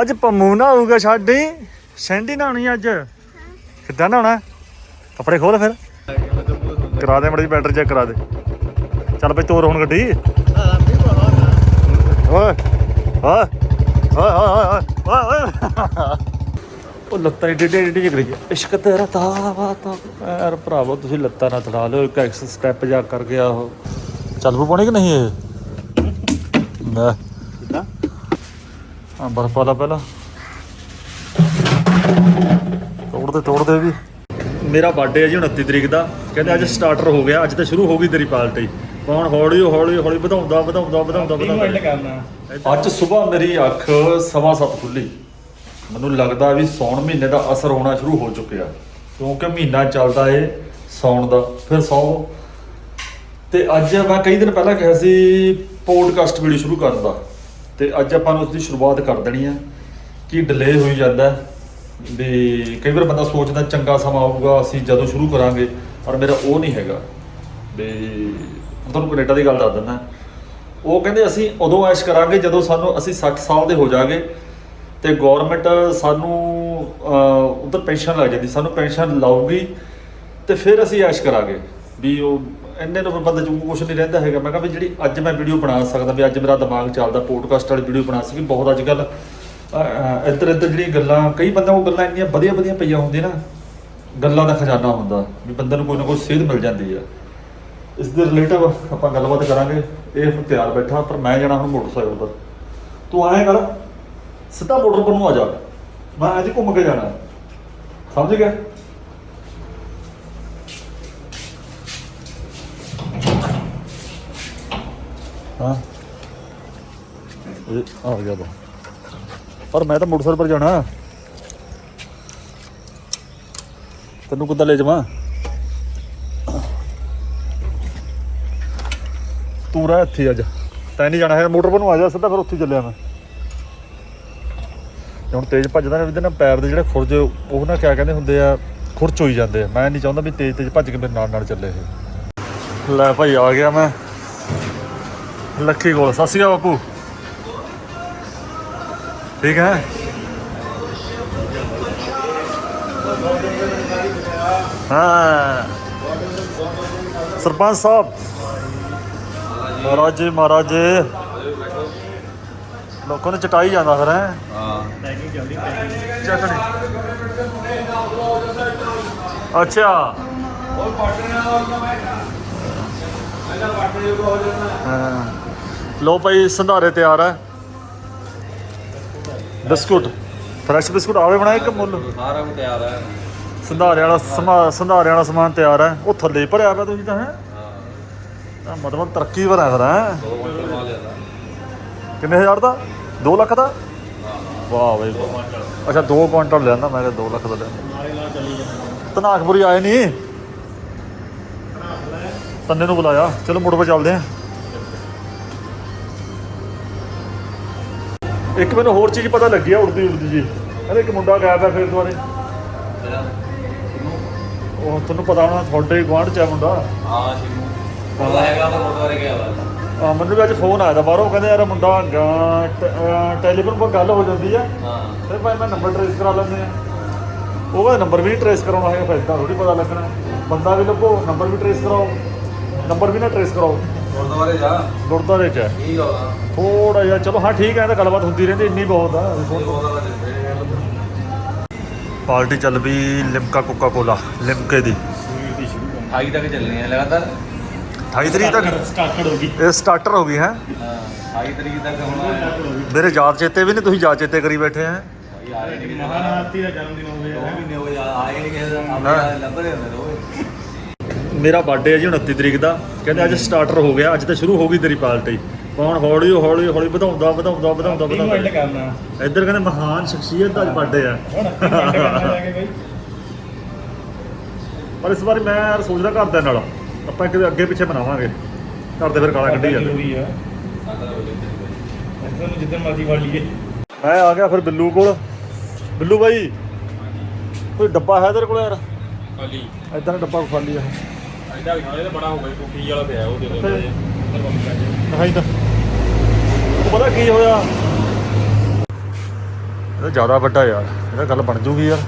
ਅੱਜ ਪੰਮੂ ਨਾ ਆਊਗਾ ਛਾਡੀ ਸੈਂਡੀ ਨਹਾਉਣੀ ਅੱਜ। ਕਿੱਦਾਂ ਨਹਾਉਣਾ? ਕੱਪੜੇ ਖੋਲ ਫਿਰ। ਕਰਾ ਦੇ ਮੜੀ ਬੈਟਰੀ ਚੈੱਕ ਕਰਾ ਦੇ। ਚੱਲ ਬਈ ਤੋਰ ਹੁਣ ਗੱਡੀ। ਓਏ ਓਏ ਓਏ ਓਏ ਉਹ ਲੱਤਾਂ ਏਡੀ ਏਡੀ ਜਿਗਰੀ ਇਸ਼ਕ ਤੇਰਾ ਤਾਵਾ ਤਾ। ਯਾਰ ਭਰਾਵੋ, ਤੁਸੀਂ ਲੱਤਾਂ ਨਾ ਤੜਾ ਲਿਓ, ਇੱਕ ਐਕਸ ਸਟੈਪ ਜਾ ਕਰ ਗਿਆ ਉਹ। ਚੱਲ ਪੂ ਪਾਉਣੀ ਕਿ ਨਹੀਂ ਇਹ? ਲੈ। ਹਾਂ ਬਰਫ ਵਾਲਾ ਪਹਿਲਾਂ। ਤੋੜ ਦੇ ਤੋੜ ਦੇ ਵੀ। ਮੇਰਾ ਬਰਥਡੇ ਹੈ ਜੀ 29 ਤਰੀਕ ਦਾ। ਕਹਿੰਦੇ ਅੱਜ ਸਟਾਰਟਰ ਹੋ ਗਿਆ ਅੱਜ ਤਾਂ ਸ਼ੁਰੂ ਹੋ ਗਈ ਤੇਰੀ ਪਾਰਟੀ। ਹੁਣ ਹੌਲੀ ਹੌਲੀ ਹੌਲੀ ਵਧਾਉਂਦਾ ਵਧਾਉਂਦਾ ਵਧਾਉਂਦਾ ਵਧਾਉਂਦਾ। ਕਰਨਾ। ਅੱਜ ਸਵੇਰ ਮੇਰੀ ਅੱਖ ਸਵਾ ਸੱਤ ਖੁੱਲੀ। ਮੈਨੂੰ ਲੱਗਦਾ ਵੀ ਸੌਣ ਮਹੀਨੇ ਦਾ ਅਸਰ ਹੋਣਾ ਸ਼ੁਰੂ ਹੋ ਚੁੱਕਿਆ। ਕਿਉਂਕਿ ਮਹੀਨਾ ਚੱਲਦਾ ਏ ਸੌਣ ਦਾ ਫਿਰ ਸੌ। ਤੇ ਅੱਜ ਮੈਂ ਕਈ ਦਿਨ ਪਹਿਲਾਂ ਕਿਹਾ ਸੀ ਪੋਡਕਾਸਟ ਵੀਡੀਓ ਸ਼ੁਰੂ ਕਰਨ ਦਾ। ਤੇ ਅੱਜ ਆਪਾਂ ਨੂੰ ਉਸ ਦੀ ਸ਼ੁਰੂਆਤ ਕਰ ਦੇਣੀ ਹੈ ਕਿ ਡਿਲੇ ਹੋਈ ਜਾਂਦਾ ਵੀ ਕਈ ਵਾਰ ਬੰਦਾ ਸੋਚਦਾ ਚੰਗਾ ਸਮਾਂ ਆਊਗਾ ਅਸੀਂ ਜਦੋਂ ਸ਼ੁਰੂ ਕਰਾਂਗੇ ਪਰ ਮੇਰਾ ਉਹ ਨਹੀਂ ਹੈਗਾ। ਵੀ ਤੁਹਾਨੂੰ ਕੈਨੇਡਾ ਦੀ ਗੱਲ ਦੱਸ ਦਿੰਦਾ। ਉਹ ਕਹਿੰਦੇ ਅਸੀਂ ਉਦੋਂ ਐਸ਼ ਕਰਾਂਗੇ ਜਦੋਂ ਸਾਨੂੰ ਅਸੀਂ 60 ਸਾਲ ਦੇ ਹੋ ਜਾਗੇ ਤੇ ਗਵਰਨਮੈਂਟ ਸਾਨੂੰ ਅਹ, ਉੱਧਰ ਪੈਨਸ਼ਨ ਲੱਗ ਜਾਂਦੀ ਸਾਨੂੰ ਪੈਨਸ਼ਨ ਲਾਊਗੀ ਤੇ ਫਿਰ ਅਸੀਂ ਐਸ਼ ਕਰਾਂਗੇ ਵੀ ਉਹ ਇੰਨੇ ਨੂੰ ਫਿਰ ਬੰਦੇ ਚ ਕੁਝ ਨਹੀਂ ਰਹਿੰਦਾ ਹੈਗਾ। ਮੈਂ ਕਿਹਾ ਵੀ ਜਿਹੜੀ ਅੱਜ ਮੈਂ ਵੀਡੀਓ ਬਣਾ ਸਕਦਾ, ਵੀ ਅੱਜ ਮੇਰਾ ਦਿਮਾਗ ਚੱਲਦਾ ਪੋਡਕਾਸਟ ਵਾਲੀ ਵੀਡੀਓ ਬਣਾ ਸਕੀ ਬਹੁਤ ਅੱਜ ਕੱਲ ਇੱਧਰ ਇੱਧਰ ਜਿਹੜੀਆਂ ਗੱਲਾਂ, ਕਈ ਬੰਦਿਆਂ ਕੋਲ ਗੱਲਾਂ ਇੰਨੀਆਂ ਵਧੀਆ ਵਧੀਆ ਪਈਆਂ ਹੁੰਦੀਆਂ ਨਾ, ਗੱਲਾਂ ਦਾ ਖਜ਼ਾਨਾ ਹੁੰਦਾ, ਵੀ ਬੰਦੇ ਨੂੰ ਕੋਈ ਨਾ ਕੋਈ ਸੇਧ ਮਿਲ ਜਾਂਦੀ ਆ। ਇਸ ਦੇ ਰਿਲੇਟਿਵ ਆਪਾਂ ਗੱਲਬਾਤ ਕਰਾਂਗੇ, ਇਹ ਹੁਣ ਤਿਆਰ ਬੈਠਾ, ਪਰ ਮੈਂ ਜਾਣਾ ਹੁਣ ਮੋਟਰਸਾਈਕਲ ਪਰ। ਤੂੰ ਆਏ ਕਰ, ਸਿੱਧਾ ਮੋਟਰ ਪਰ ਨੂੰ ਆ ਜਾ। ਮੈਂ ਅੱਜ ਘੁੰਮ ਕੇ ਜਾਣਾ। ਸਮਝ ਗਿਆ? ਹਾਂ। ਇਹ ਆ ਗਿਆ ਬਾ ਪਰ ਮੈਂ ਤਾਂ ਮੋਟਰਸਾਈਕਲ ਪਰ ਜਾਣਾ। ਤੈਨੂੰ ਕਿੱਦਾਂ ਲੈ ਜਾਵਾਂ? ਤੂੰ ਰਹਿ ਇੱਥੇ ਅੱਜ। ਤੈਨੂੰ ਨਹੀਂ ਜਾਣਾ ਹੈ ਮੋਟਰ ਪਰ ਨੂੰ ਆ ਜਾ, ਸਿੱਧਾ ਫਿਰ ਉੱਥੇ ਚੱਲਿਆ ਮੈਂ। ਹੁਣ ਤੇਜ਼ ਭੱਜਦਾ ਨਾ ਇਹਦੇ ਨਾਲ ਪੈਰ ਦੇ ਜਿਹੜੇ ਖੁਰਜ, ਉਹ ਨਾ ਕਿਆ ਕਹਿੰਦੇ ਹੁੰਦੇ ਆ, ਖੁਰਚ ਹੋਈ ਜਾਂਦੇ ਆ। ਮੈਂ ਨਹੀਂ ਚਾਹੁੰਦਾ ਵੀ ਤੇਜ਼ ਤੇਜ਼ ਭੱਜ ਕੇ ਮੇਰੇ ਨਾਲ ਨਾਲ ਚੱਲੇ ਇਹ। ਲੈ ਭਾਈ, ਆ ਗਿਆ ਮੈਂ। ਲੱਖੀ ਕੋਲ। ਸਤਿ ਸ਼੍ਰੀ ਅਕਾਲ ਬਾਪੂ। ਠੀਕ ਹੈ? ਹਾਂ। ਸਰਪੰਚ ਸਾਹਿਬ। ਮਹਾਰਾਜ ਮਹਾਰਾਜ ਲੋਕਾਂ ਨੇ ਚਟਾਈ ਜਾਂਦਾ ਫਿਰ, ਹੈ? ਹਾਂ ਪੈਕਿੰਗ ਚੱਲਦੀ ਪੈਕਿੰਗ ਚਟਣੀ ਅੱਛਾ। ਹਾਂ। ਲੋ ਭਾਈ ਸੰਧਾਰੇ ਤਿਆਰ ਹੈ ਬਿਸਕੁਟ ਫਰੈਸ਼ ਬਿਸਕੁਟ ਆਵੇ ਬਣਾਏ ਕਿ ਮੁੱਲ? ਸਾਰਾ ਕੁਝ ਤਿਆਰ ਹੈ ਸੰਧਾਰੇ ਵਾਲਾ ਸਮਾ ਸੰਧਾਰੇ ਵਾਲਾ ਸਮਾਨ ਤਿਆਰ ਹੈ ਉਹ ਥੱਲੇ ਭਰਿਆ ਪਿਆ ਤੁਸੀਂ ਤਾਂ ਹੈ? ਹਾਂ। ਮਤਲਬ ਤਰੱਕੀ ਭਰਿਆ ਫਿਰ ਹੈ? ਦੋ ਕਿੰਨੇ ਹਜ਼ਾਰ ਦਾ? 2 ਲੱਖ ਦਾ? ਵਾਹ ਬਈ ਵਾਹ। ਅੱਛਾ 2 ਕੁਇੰਟਲ ਲੈਂਦਾ ਮੈਂ ਕਿਹਾ 2 ਲੱਖ ਦਾ ਜਾਂਦਾ ਤਨਾਕਪੁਰੀ ਆਏ ਨਹੀਂ ਤੰਨੇ ਨੂੰ ਬੁਲਾਇਆ। ਚਲੋ ਮੁੜ ਪੇ ਚੱਲਦੇ ਆ। ਇੱਕ ਮੈਨੂੰ ਹੋਰ ਚੀਜ਼ ਪਤਾ ਲੱਗੀ ਆ ਉੜਦੀ ਉੜਦੀ ਜੀ। ਕਹਿੰਦੇ ਇੱਕ ਮੁੰਡਾ ਗਾਇਬ ਹੈ ਫਿਰ ਦੁਆਰੇ ਉਹ ਤੁਹਾਨੂੰ ਪਤਾ ਹੋਣਾ ਤੁਹਾਡੇ ਗੁਆਂਢ ਚ ਆ ਮੁੰਡਾ। ਹਾਂ ਸ਼ਿਮੂ। ਉਹਦਾ ਹੈਗਾ ਤਾਂ ਗੁਰਦੁਆਰੇ ਗਿਆ ਵਾ। ਆ ਮੈਨੂੰ ਵੀ ਅੱਜ ਫੋਨ ਆਇਆ ਦਾ ਬਾਹਰੋਂ ਕਹਿੰਦੇ ਯਾਰ ਮੁੰਡਾ ਗਾ- ਟ- ਅਹ ਟੈਲੀਫੋਨ 'ਤੇ ਗੱਲ ਹੋ ਜਾਂਦੀ ਆ। ਹਾਂ। ਫਿਰ ਭਾਈ ਮੈਂ ਨੰਬਰ ਟ੍ਰੇਸ ਕਰਾ ਲੈਂਦੇ ਆ। ਉਹ ਕਹਿੰਦਾ ਨੰਬਰ ਵੀ ਨਹੀਂ ਟ੍ਰੇਸ ਕਰਾਉਣਾ ਹੈਗਾ ਫਿਰ ਤਾਂ ਥੋੜੀ ਪਤਾ ਲੱਗਣਾ। ਬੰਦਾ ਵੀ ਲੱਭੋ ਨੰਬਰ ਵੀ ਟ੍ਰੇਸ ਕਰਾਓ। ਨੰਬਰ ਵੀ ਨਾ ਟ੍ਰੇਸ ਕਰਾਓ। ਗੁਰਦੁਆਰੇ ਜਾ। ਗੁਰਦੁਆਰੇ 'ਚ। ਹੈ ਠੀਕ ਆ। ਥੋੜਾ ਜਿਹਾ ਚਲੋ ਹਾਂ ਠੀਕ ਹੈ ਤਾਂ ਗੱਲਬਾਤ ਹੁੰਦੀ ਰਹਿੰਦੀ ਇੰਨੀ ਬਹੁਤ ਆ ਪਾਰਟੀ ਚੱਲ ਵੀ ਲਿਮਕਾ ਕੋਕਾ ਕੋਲਾ ਲਿਮਕੇ ਦੀ। ਸਵੀਟ ਦੀ ਸ਼ੁਰੂ ਕਰਨੀ ਹਾਈ ਤੱਕ ਚੱਲਣੀ ਹੈ ਲਗਾਤਾਰ। 28 ਤਰੀਕ ਤੱਕ? ਸਟਾਰਟਡ ਹੋ ਗਈ। ਇਹ ਸਟਾਰਟਰ ਹੋ ਗਈ ਹੈ? ਹਾਂ 28 ਤਰੀਕ ਤੱਕ ਹੁਣ ਮੇਰੇ ਯਾਦ ਚੇਤੇ ਵੀ ਨਹੀਂ ਤੁਸੀਂ ਯਾਦ ਚੇਤੇ ਕਰੀ ਬੈਠੇ ਆ ਆ ਰਹੇ ਮਹਾਨਾਤੀ ਦਾ ਜਨਮ ਦਿਨ ਹੋਵੇ ਮਹੀਨੇ ਹੋ ਗਏ ਆਏ ਨਹੀਂ ਕਿਸੇ ਦਾ ਹਾਂ। ਆਪ ਲੱਭਦੇ ਹੁੰਦੇ ਮੇਰਾ ਬਰਥਡੇ ਹੈ ਜੀ 29 ਤਰੀਕ ਦਾ। ਕਹਿੰਦੇ ਅੱਜ ਸਟਾਰਟਰ ਹੋ ਗਿਆ ਅੱਜ ਤਾਂ ਸ਼ੁਰੂ ਹੋ ਗਈ ਤੇਰੀ ਪਾਰਟੀ। ਹੁਣ ਹੌਲੀ ਹੌਲੀ ਹੌਲੀ ਵਧਾਉਂਦਾ ਵਧਾਉਂਦਾ ਵਧਾਉਂਦਾ ਵਧਾਉਂਦਾ। ਕਰਨਾ। ਇੱਧਰ ਕਹਿੰਦੇ ਮਹਾਨ ਸ਼ਖਸੀਅਤ ਦਾ ਅੱਜ ਬਰਥਡੇ ਆ ਪਰ ਇਸ ਵਾਰੀ ਮੈਂ ਯਾਰ ਸੋਚਦਾ ਘਰਦਿਆਂ ਨਾਲ ਆਪਾਂ ਇੱਕ ਅੱਗੇ ਪਿੱਛੇ ਬਣਾਵਾਂਗੇ ਘਰ ਦੇ ਫਿਰ ਗਾਲਾਂ ਕੱਢੀ ਜਾਂਦੇ। ਆ ਜਿੱਦਣ ਮਰਜ਼ੀ ਵੜ ਲਈਏ। ਮੈਂ ਆ ਗਿਆ ਫਿਰ ਬਿੱਲੂ ਕੋਲ। ਬਿੱਲੂ ਬਾਈ ਕੋਈ ਡੱਬਾ ਹੈ ਤੇਰੇ ਕੋਲ ਯਾਰ? ਖਾਲੀ। ਇਦਾਂ ਡੱਬਾ ਖਾਲੀ ਆ। ਐਡਾ ਵੀ ਖਾਲੇ ਤਾਂ ਬੜਾ ਹੋ ਗਿਆ ਟੋਪੀ ਵਾਲਾ ਪਿਆ ਉਹ ਦੇ ਦੋ ਕਿੱਥੇ? ਅੰਦਰ ਬੰਦ ਕਰ ਦੇ ਦਿਖਾਈ ਤਾਂ। ਉਹ ਪਤਾ ਕੀ ਹੋਇਆ? ਇਹ ਜ਼ਿਆਦਾ ਵੱਡਾ ਯਾਰ ਇਹਦਾ ਗੱਲ ਬਣ ਜੂਗੀ ਯਾਰ।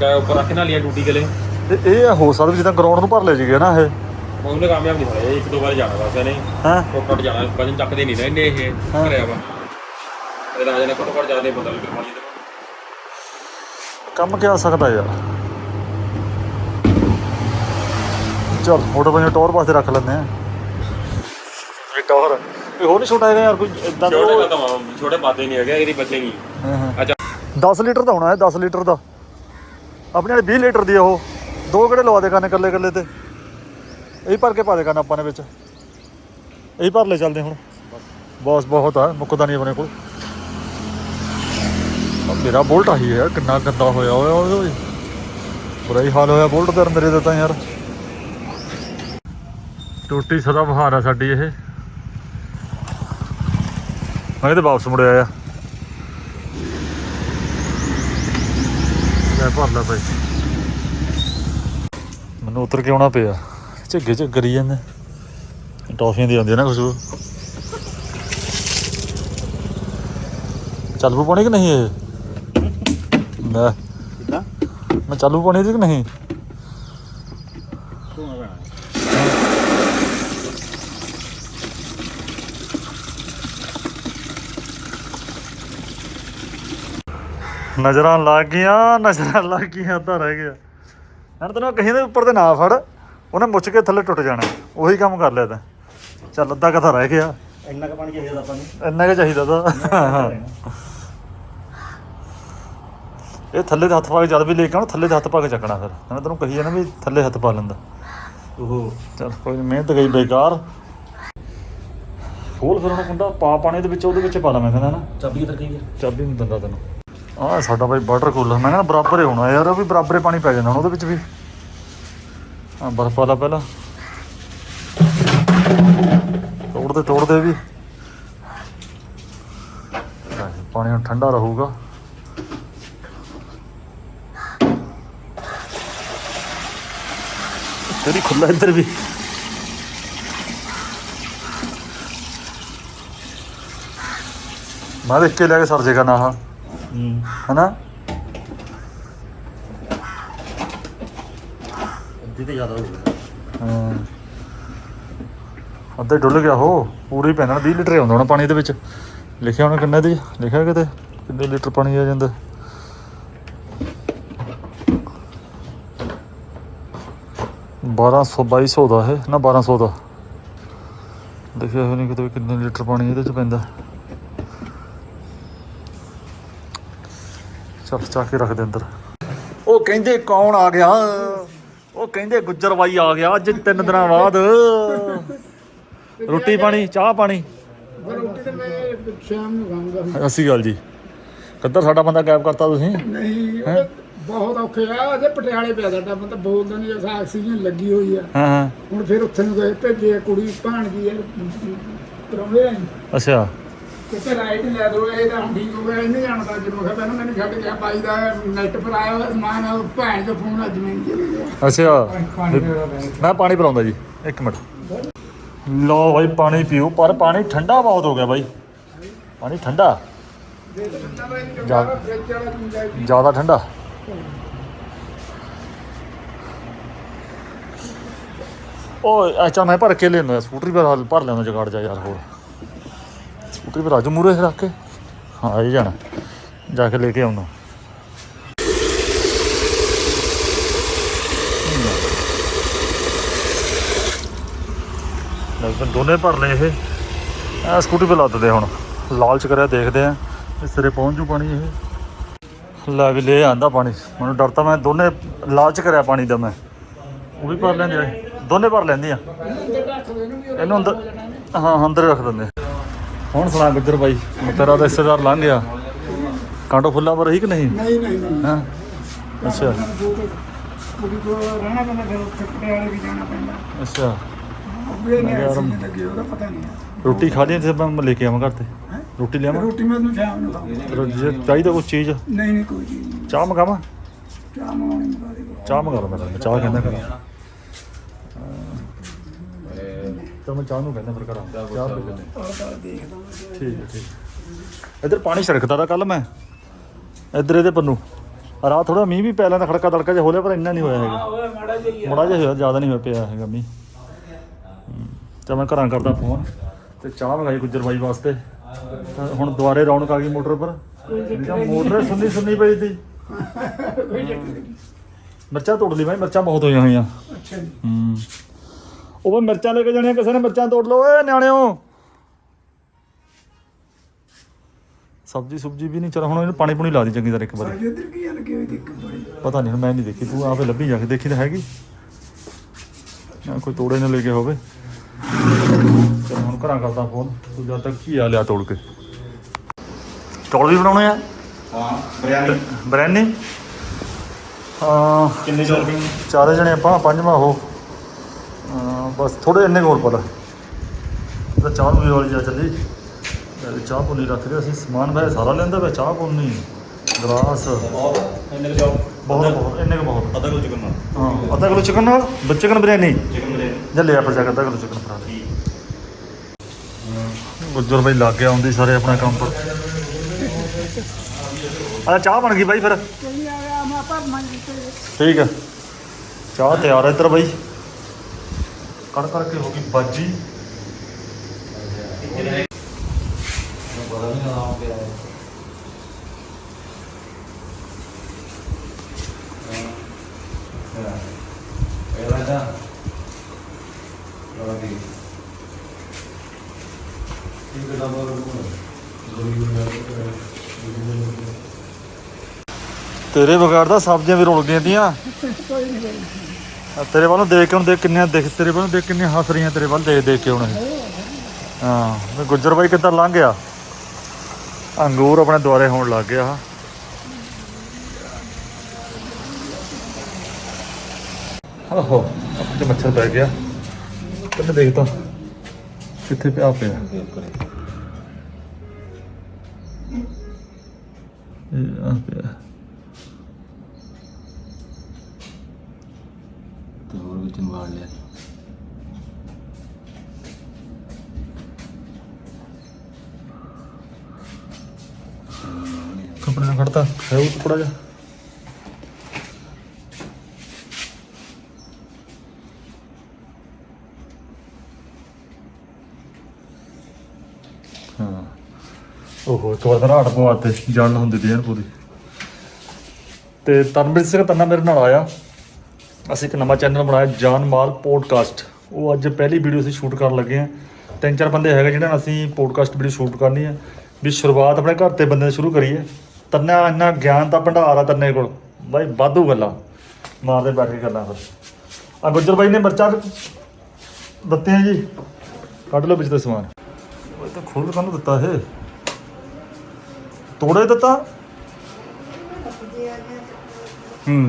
ਚਾਹੇ ਉੱਪਰ ਰੱਖ ਨਾ ਲਿਆ ਡਿਊਟੀ ਗਲੇ। ਤੇ ਇਹ ਹੋ ਸਕਦਾ ਵੀ ਜਿੱਦਾਂ ਗਰਾਊਂਡ ਨੂੰ ਭਰ ਲੈ ਜੀਗੇ ਨਾ ਇਹ। ਉਹਨੇ ਕਾਮਯਾਬ ਨਹੀਂ ਹੋਇਆ ਇੱਕ ਦੋ ਵਾਰ ਜਾਣਾ ਬਸ ਇਹਨੇ। ਹਾਂ? ਕੋਟੜ ਜਾਣਾ ਵਜਨ ਚੱਕਦੇ ਨਹੀਂ ਨਾ ਇਹਨੇ ਇਹ। ਕਰਿਆ ਵਾ। ਇਹ ਰਾਜੇ ਨੇ ਕੋਟੜ ਜਾਦੇ ਬੰਦਾ ਲੀਟਰ ਪਾਣੀ ਦੇ ਕੰਮ ਕਿਆ ਸਕਦਾ ਯਾਰ? ਚਲ ਫੋਟੋ ਬਣੇ ਟੌਰ ਪਾਸੇ ਰੱਖ ਲੈਂਦੇ ਆ। ਇਹ ਟੌਰ। ਇਹ ਹੋਰ ਨਹੀਂ ਛੋਟਾ ਹੈਗਾ ਯਾਰ ਕੋਈ ਇਦਾਂ ਛੋਟੇ ਕਦਮ ਆ, ਛੋਟੇ ਬਾਤੇ ਨਹੀਂ ਹੈਗੇ ਇਹਦੀ ਬੱਚੇ ਨਹੀਂ। ਅੱਛਾ। 10 ਲੀਟਰ ਦਾ ਹੋਣਾ ਹੈ 10 ਲੀਟਰ ਦਾ। ਆਪਣੇ ਵਾਲੇ 20 ਲੀਟਰ ਦੀ ਉਹ। ਦੋ ਕਿਹੜੇ ਲਵਾ ਦੇ ਕਰਨੇ ਇਕੱਲੇ ਇਕੱਲੇ ਤੇ? ਇਹੀ ਭਰ ਕੇ ਪਾ ਦੇ ਕਰਨਾ ਆਪਾਂ ਨੇ ਵਿੱਚ। ਇਹੀ ਭਰ ਲੈ ਚੱਲਦੇ ਹੁਣ। ਬਸ ਬਹੁਤ ਆ ਮੁੱਕਦਾ ਨਹੀਂ ਆਪਣੇ ਕੋਲ। ਮੇਰਾ ਬੋਲਟ ਆਹੀ ਹੈ ਕਿੰਨਾ ਗੰਦਾ ਹੋਇਆ ਹੋਇਆ ਓਏ ਓਏ ਬੁਰਾ ਹੀ ਹਾਲ ਹੋਇਆ ਬੋਲਟ ਦਾ ਮੇਰੇ ਦਾ ਤਾਂ ਯਾਰ। ਟੋਟੀ ਸਦਾ ਬਹਾਰ ਆ ਸਾਡੀ ਇਹ। ਮੈਂ ਤੇ ਵਾਪਸ ਮੁੜਿਆ ਆ ਲੈ ਭਰ ਲੈ ਭਾਈ। ਮੈਨੂੰ ਉਤਰ ਕੇ ਆਉਣਾ ਪਿਆ। ਝੱਗੇ ਝੱਗ ਕਰੀ ਜਾਂਦੇ। ਟੌਫੀਆਂ ਦੀ ਆਉਂਦੀ ਨਾ ਖੁਸ਼ਬੂ। ਚੱਲ ਪਾਣੀ ਕਿ ਨਹੀਂ ਇਹ? ਲੈ। ਮੈਂ ਚਾਲੂ ਪਾਣੀ ਦੀ ਕਿ ਨਹੀਂ? ਨਜ਼ਰਾਂ ਲੱਗ ਗਈਆਂ ਨਜ਼ਰਾਂ ਲੱਗ ਗਈਆਂ ਅੱਧਾ ਰਹਿ ਗਿਆ। ਹਣ ਤੈਨੂੰ ਕਹੀਂ ਦੇ ਉੱਪਰ ਤੇ ਨਾ ਫੜ ਉਹਨੇ ਮੁੱਚ ਕੇ ਥੱਲੇ ਟੁੱਟ ਜਾਣਾ। ਉਹੀ ਕੰਮ ਕਰ ਲਿਆ ਤੈਂ। ਚੱਲ ਅੱਧਾ ਕਥਾ ਰਹਿ ਗਿਆ। ਇੰਨਾ ਕ ਪਾਣੀ ਚਾਹੀਦਾ ਆਪਾਂ ਨੂੰ। ਇੰਨਾ ਕੁ ਚਾਹੀਦਾ ਤਾਂ। ਇਹ ਥੱਲੇ ਦੇ ਹੱਥ ਪਾ ਕੇ ਜਦ ਵੀ ਲੈ ਕੇ ਆਉਣਾ ਥੱਲੇ ਦੇ ਹੱਥ ਪਾ ਕੇ ਚੱਕਣਾ ਫਿਰ। ਮੈਂ ਤੈਨੂੰ ਕਹੀ ਜਾਣਾ ਵੀ ਥੱਲੇ ਹੱਥ ਪਾ ਲੈਂਦਾ। ਉਹ ਚੱਲ ਕੋਈ ਨੀ, ਮਿਹਨਤ ਗਈ ਬੇਕਾਰ। ਖੋਲ ਫਿਰ ਉਹਨੂੰ ਕੁੰਡਾ ਪਾ ਪਾਣੀ ਦੇ ਵਿੱਚ ਉਹਦੇ ਵਿੱਚ ਪਾ ਲਾ ਮੈਂ ਕਹਿੰਦਾ ਨਾ। ਚਾਬੀ ਕਿੱਧਰ ਗਈ ਹੈ ਚਾਬੀ ਨਹੀਂ ਦਿੰਦਾ ਤੈਨੂੰ। ਆਹ ਸਾਡਾ ਬਾਈ ਵਾਟਰ ਕੂਲਰ, ਮੈਂ ਕਹਿੰਦਾ ਬਰਾਬਰ ਹੀ ਹੋਣਾ ਯਾਰ, ਉਹ ਵੀ ਬਰਾਬਰ ਪਾਣੀ ਪੈ ਜਾਂਦਾ ਹੁਣ ਉਹਦੇ ਵਿੱਚ ਵੀ। ਆ ਬਰਫ ਪਾ ਲਾ ਪਹਿਲਾਂ। ਤੋੜਦੇ ਤੋੜਦੇ ਵੀ। ਪਾਣੀ ਹੁਣ ਠੰਡਾ ਰਹੂਗਾ। ਤੇਰੀ ਖੁੱਲਾ ਇੱਧਰ ਵੀ। ਮੈਂ ਦੇਖ ਕੇ ਲੈ ਕੇ ਸਰ ਜੇਗਾ ਨਾ ਆਹ। ਹੂੰ ਹਨਾ? ਅੱਧੀ ਤੇ ਜ਼ਿਆਦਾ ਹੋ ਗਿਆ ਹਾਂ। ਅੱਧੇ ਡੁੱਲ ਗਿਆ ਹੋ ਪੂਰੀ ਪੈਣਾ 20 ਲੀਟਰ ਆਉਂਦਾ ਹੋਣਾ ਪਾਣੀ ਦੇ ਵਿੱਚ। ਲਿਖਿਆ ਹੋਣਾ ਕਿੰਨੇ ਦੀ? ਲਿਖਿਆ ਕਿਤੇ? ਕਿੰਨੇ ਲੀਟਰ ਪਾਣੀ ਆ ਜਾਂਦਾ? ਬਾਰਾਂ ਸੌ ਬਾਈ ਸੌ ਦਾ ਹੈ ਨਾ 1200 ਦਾ। ਲਿਖਿਆ ਹੋਇਆ ਨਹੀਂ ਕਿਤੇ ਕਿੰਨੇ ਲੀਟਰ ਪਾਣੀ ਇਹਦੇ ਚ ਪੈਂਦਾ। ਚੱਲ ਚਾ ਕੇ ਰੱਖ ਦੇ ਅੰਦਰ। ਉਹ ਕਹਿੰਦੇ ਕੌਣ ਆ ਗਿਆ? ਉਹ ਕਹਿੰਦੇ ਗੁੱਜਰ ਬਾਈ ਆ ਗਿਆ ਅੱਜ ਤਿੰਨ ਦਿਨਾਂ ਬਾਅਦ। ਰੋਟੀ ਪਾਣੀ ਚਾਹ ਪਾਣੀ। ਰੋਟੀ ਤੇ ਮੈਂ ਸ਼ਾਮ ਨੂੰ ਖਾਊਂਗਾ ਅਸੀਂ ਗੱਲ ਜੀ। ਕਿੱਧਰ ਸਾਡਾ ਬੰਦਾ ਗਾਇਬ ਕਰਤਾ ਤੁਸੀਂ? ਨਹੀਂ ਬਹੁਤ ਔਖੇ ਆ ਅਜੇ ਪਟਿਆਲੇ ਪਿਆ ਸਾਡਾ ਬੰਦਾ ਬੋਲਦਾ ਨਹੀਂ ਜਿਵੇਂ ਆਕਸੀਜਨ ਲੱਗੀ ਹੋਈ ਆ। ਹਾਂ ਹਾਂ। ਹੁਣ ਫਿਰ ਉੱਥੇ ਨੂੰ ਗਏ ਭੇਜੇ ਕੁੜੀ ਭਾਣਜੀ ਯਾਰ ਪਰੌਣੇ ਆ। ਅੱਛਾ। ਕਿਤੇ ਰਾਈਟ ਲੈ ਦੋ ਇਹ ਤਾਂ ਹੁਣ ਠੀਕ ਹੋ ਗਿਆ ਇਹਨੇ ਜਾਣਦਾ ਜਦੋਂ ਮੈਂ ਪਹਿਲਾਂ ਮੈਨੂੰ ਛੱਡ ਗਿਆ ਬਾਈ ਦਾ ਨੈਟ ਪਰ ਆਇਆ ਹੋਇਆ ਸਮਾਨ ਉਹ ਭੈਣ ਦਾ ਫੋਨ ਅੱਜ ਮੈਨੂੰ ਚਲੇ ਗਿਆ। ਅੱਛਾ। ਮੈਂ ਪਾਣੀ ਪਿਲਾਉਂਦਾ ਜੀ ਇੱਕ ਮਿੰਟ। ਲਓ ਭਾਈ ਪਾਣੀ ਪੀਓ ਪਰ ਪਾਣੀ ਠੰਡਾ ਬਹੁਤ ਹੋ ਗਿਆ ਬਾਈ। ਪਾਣੀ ਠੰਡਾ। ਜ਼ਿਆਦਾ ਠੰਡਾ। ਓਏ ਅੱਛਾ ਮੈਂ ਭਰ ਕੇ ਲੈਣਾ ਸਕੂਟਰੀ ਪਰ ਭਰ ਲੈਣਾ ਜਗਾੜ ਜਾ ਯਾਰ ਹੋਰ। ਸਕੂਟਰੀ ਪਰ ਰਾਜੂ ਮੂਰੇ ਰੱਖ ਕੇ। ਹਾਂ ਆਈ ਜਾਣਾ। ਜਾ ਕੇ ਲੈ ਕੇ ਆਉਣਾ। ਲਗਭਗ ਦੋਨੇ ਭਰ ਲਏ ਇਹ। ਆ ਸਕੂਟਰੀ 'ਤੇ ਲੱਦ ਹੁਣ। ਲਾਲਚ ਕਰਿਆ ਦੇਖਦੇ ਆ ਇਸ ਸਿਰੇ ਪਹੁੰਚ ਜੂ ਪਾਣੀ ਇਹ। ਲੈ ਵੀ ਲੈ ਆਂਦਾ ਪਾਣੀ। ਮੈਨੂੰ ਡਰ ਤਾਂ ਮੈਂ ਦੋਨੇ ਲਾਲਚ ਕਰਿਆ ਪਾਣੀ ਦਾ ਮੈਂ। ਉਹ ਵੀ ਭਰ ਲੈਂਦੇ ਆ ਦੋਨੇ ਭਰ ਲੈਂਦੀਆਂ ਆ। ਇਹਨੂੰ ਅੰਦਰ ਹਾਂ, ਅੰਦਰ ਰੱਖ ਦਿੰਦੇ ਹੁਣ ਸੁਣਾ ਗੁੱਜਰ ਬਾਈ? ਤੇਰਾ ਤਾਂ ਰਿਸ਼ਤੇਦਾਰ ਲੰਘ ਗਿਆ। ਕਾਂਟੋ ਫੁੱਲਾ ਪਰ ਰਹੀ ਕਿ ਨਹੀਂ? ਨਹੀਂ ਨਹੀਂ ਨਹੀਂ। ਹਾਂ? ਅੱਛਾ। ਕੁੜੀ ਕੋਲ ਰਹਿਣਾ ਪੈਂਦਾ ਫਿਰ ਉੱਥੇ ਪਟਿਆਲੇ ਵੀ ਜਾਣਾ ਪੈਂਦਾ। ਅੱਛਾ। ਅੱਗੇ ਨੇ ਯਾਰ, ਐਸੀ ਲੱਗੀ ਉਹਦਾ ਪਤਾ ਨਹੀਂ ਰੋਟੀ ਖਾ ਲਈ ਤੇ ਮੈਂ ਲੈ ਕੇ ਆਵਾਂ ਘਰ ਤੇ? ਰੋਟੀ ਲਿਆਵਾਂ? ਰੋਟੀ ਮੈਨੂੰ ਸ਼ਾਮ ਨੂੰ ਫਿਰ ਜੇ ਚਾਹੀਦਾ ਕੋਈ ਚੀਜ਼? ਨਹੀਂ ਨਹੀਂ ਕੋਈ ਚੀਜ਼ ਨਹੀਂ। ਚਾਹ ਮੰਗਾਵਾਂ? ਚਾਹ ਮੰਗਾਉਣੀ ਚਾਹ ਮੰਗਾ ਲਓ ਮੈਂ ਚਾਹ ਕਹਿੰਦਾ ਕਰਾਂ ਤਾਂ ਮੈਂ ਚਾਹ ਨੂੰ ਕਹਿੰਦਾ ਫਿਰ ਕਰਾਂ ਚਾਹ ਪੀ ਲੈਂਦੇ। ਤਾਂ ਠੀਕ ਹੈ ਠੀਕ ਇੱਧਰ ਪਾਣੀ ਛੜਕਦਾ ਦਾ ਕੱਲ ਮੈਂ। ਇੱਧਰ ਇਹਦੇ ਪੰਨੂ। ਰਾਤ ਥੋੜਾ ਮੀਂਹ ਵੀ ਪੈ ਲੈਂਦਾ ਖੜਕਾ ਤੜਕਾ ਜਿਹਾ ਹੋ ਲਿਆ ਪਰ ਇੰਨਾ ਨਹੀਂ ਹੋਇਆ ਹੈਗਾ। ਮਾੜਾ ਜਿਹਾ ਹੋਇਆ ਜ਼ਿਆਦਾ ਨਹੀਂ ਹੋਇਆ ਪਿਆ ਹੈਗਾ ਮੀਂਹ। ਤੇ ਮੈਂ ਘਰਾਂ ਕਰਦਾ ਫੋਨ ਤੇ ਚਾਹ ਮੰਗਾਈ ਗੁੱਜਰ ਬਾਈ ਵਾਸਤੇ। ਤਾਂ ਹੁਣ ਦੁਬਾਰੇ ਰੌਣਕ ਆ ਗਈ ਮੋਟਰ ਪਰ। ਮੋਟਰ ਸੁੰਨੀ ਸੁੰਨੀ ਪਈ ਤੀ ਨਹੀਂ। ਮਿਰਚਾਂ ਤੋੜ ਲਈ ਬਾਈ ਮਿਰਚਾਂ ਬਹੁਤ ਹੋਈਆਂ ਹੋਈਆਂ। ਅੱਛਾ ਜੀ। ਹੂੰ। ਉਹ ਮਿਰਚਾਂ ਲੈ ਕੇ ਜਾਣੀਆਂ ਕਿਸੇ ਨੇ ਮਿਰਚਾਂ ਤੋੜ ਲਓ ਓਏ ਨਿਆਣਿਓ। ਸਬਜੀ ਸੁਬਜੀ ਵੀ ਨਹੀਂ ਚਲ ਹੁਣ ਇਹਨੂੰ ਪਾਣੀ ਪੂਣੀ ਲਾ ਦੀ ਚੰਗੀ ਤਰ੍ਹਾਂ ਇੱਕ ਵਾਰੀ। ਇੱਧਰ ਕੀ ਲੱਗੇ ਹੋਏ ਦੇਖ ਬੜੀ। ਪਤਾ ਨਹੀਂ ਹੁਣ ਮੈਂ ਨਹੀਂ ਦੇਖੀ ਤੂੰ ਆਪੇ ਲੱਭੀ ਜਾ ਕੇ ਦੇਖੀ ਤਾਂ ਹੈਗੀ। ਨਾ ਕੋਈ ਤੋੜੇ ਨਾ ਲੈ ਕੇ ਹੋਵੇ। ਚਲ ਹੁਣ ਘਰਾਂ ਕਰਦਾ ਫੋਨ ਤੂੰ ਜਦ ਤੱਕ ਕੀ ਆ ਲਿਆ ਤੋੜ ਕੇ। ਚੌਲ ਵੀ ਬਣਾਉਣੇ ਆ? ਹਾਂ ਬਿਰਿਆਨੀ। ਬਰੈਨੀ ਹਾਂ। ਕਿੰਨੇ ਚੌਲ ਚਾਰੇ ਜਣੇ ਆਪਾਂ ਪੰਜਵਾਂ ਉਹ। ਹਾਂ, ਬਸ ਥੋੜੇ ਇੰਨੇ ਕੁ ਹੋਰ ਪਤਾ ਤਾਂ ਚਾਹ ਵੀ ਵਾਲੀ ਜਾ ਚੱਲੀ। ਤੇ ਚਾਹ ਪੁੰਨੀ ਰੱਖ ਲਿਆ ਅਸੀਂ ਸਮਾਨ ਵੈ ਸਾਰਾ ਲੈਂਦਾ ਵੇ ਚਾਹ ਪੁੰਨੀ ਗਲਾਸ। ਬਹੁਤ ਇੰਨੇ ਕੁ ਚੌਲ ਬਹੁਤ ਬਹੁਤ ਇੰਨੇ ਬਹੁਤ। ਅੱਧਾ ਕਿਲੋ ਚਿਕਨ ਨਾਲ। ਹਾਂ ਅੱਧਾ ਕਿਲੋ ਚਿਕਨ ਨਾਲ ਵਿੱਚ ਚਿਕਨ ਬਿਰਿਆਨੀ ਚਿਕਨ ਬਿਰਿਆਨੀ ਜਾਂ ਲਿਆ ਪਰ ਜਾ ਕੇ ਅੱਧਾ ਕਿਲੋ ਚਿਕਨ ਫੜਾ ਦੇ। ਗੁੱਜਰ ਬਾਈ ਲੱਗ ਗਿਆ ਆਉਂਦੀ ਸਾਰੇ ਆਪਣਾ ਕੰਮ ਪਰ। ਆ ਚਾਹ ਬਣ ਗਈ ਬਾਈ ਫਿਰ। ਆ ਪਰ ਠੀਕ ਹੈ ਚਾਹ ਤਿਆਰ ਹੈ ਇੱਧਰ ਬਾਈ। ਕੜ ਕਰਕੇ ਹੋ ਗਈ ਬਾਜੀ। ਤੇਰੇ ਵਿਗਾੜ ਦਾ ਸਬਜ਼ੀਆਂ ਵੀ ਰੁਲ ਗਈਆਂ ਤੀਆਂ। ਆ ਤੇਰੇ ਵੱਲ ਦੇਖ ਕੇ ਹੁਣ ਦੇਖ ਕਿੰਨੀਆਂ ਦੇਖ, ਤੇਰੇ ਵੱਲ ਦੇਖ ਕਿੰਨੀਆਂ ਹੱਸ ਰਹੀਆਂ ਤੇਰੇ ਵੱਲ, ਦੇਖ ਦੇਖ ਕੇ ਹੁਣ ਇਹ। ਹਾਂ, ਵੀ ਗੁੱਜਰ ਬਾਈ ਕਿੱਧਰ ਲੰਘ ਗਿਆ? ਅੰਗੂਰ ਆਪਣੇ ਦੁਆਰੇ ਹੋਣ ਲੱਗ ਗਿਆ ਆਹੋ। ਆਪਣੇ ਮੱਛਰ ਪੈ ਗਿਆ। ਕਿੰਨੇ ਦੇਖਦਾ ਕਿੱਥੇ ਪਿਆ ਪਿਆ। ਇਹ ਆ ਪਿਆ। ਤੇ ਹੋਰ ਵਿੱਚ ਨੂੰ ਵਾੜ ਲਿਆ। ਕੱਪੜੇ ਨਾਲ ਖੜਤਾ ਹੈ ਉਹ ਟੁਕੜਾ ਜਿਹਾ। ਹਾਂ। ਓਹੋ ਇੱਕ ਵਾਰ ਤਾਂ ਪਵਾਤੇ ਜਾਨ ਹੁੰਦੀ ਯਾਰ ਪੂਰੀ। ਤੇ ਤਨਵੀਰ ਸਿੰਘ ਤੰਨਾ ਮੇਰੇ ਨਾਲ ਆਇਆ। ਅਸੀਂ ਇੱਕ ਨਵਾਂ ਚੈਨਲ ਬਣਾਇਆ ਜਾਨ ਮਾਲ ਪੋਡਕਾਸਟ ਉਹ ਅੱਜ ਪਹਿਲੀ ਵੀਡੀਓ ਅਸੀਂ ਸ਼ੂਟ ਕਰਨ ਲੱਗੇ ਆ ਤਿੰਨ ਚਾਰ ਬੰਦੇ ਹੈਗੇ ਨਾਲ ਅਸੀਂ ਪੋਡਕਾਸਟ ਵੀਡੀਓ ਸ਼ੂਟ ਕਰਨੀ ਹੈ। ਵੀ ਸ਼ੁਰੂਆਤ ਆਪਣੇ ਘਰ ਤੇ ਬੰਦੇ ਤੋਂ ਸ਼ੁਰੂ ਕਰੀਏ। ਤੰਨਾ ਇੰਨਾ ਗਿਆਨ ਦਾ ਭੰਡਾਰ ਆ ਤੰਨੇ ਕੋਲ। ਬਾਈ ਵਾਧੂ ਗੱਲਾਂ। ਮਾਰਦੇ ਬੈਠ ਕੇ ਗੱਲਾਂ ਫਿਰ। ਆ ਗੁੱਜਰ ਬਾਈ ਨੇ ਮਿਰਚਾਂ ਦਿੱਤੇ ਆ ਜੀ। ਕੱਢ ਲਓ ਵਿੱਚ ਦਾ ਸਮਾਨ। ਉਹ ਤਾਂ ਖੋਲ ਕਾਹਨੂੰ ਦਿੱਤਾ ਇਹ। ਤੋੜੇ ਦਿੱਤਾ? ਹੂੰ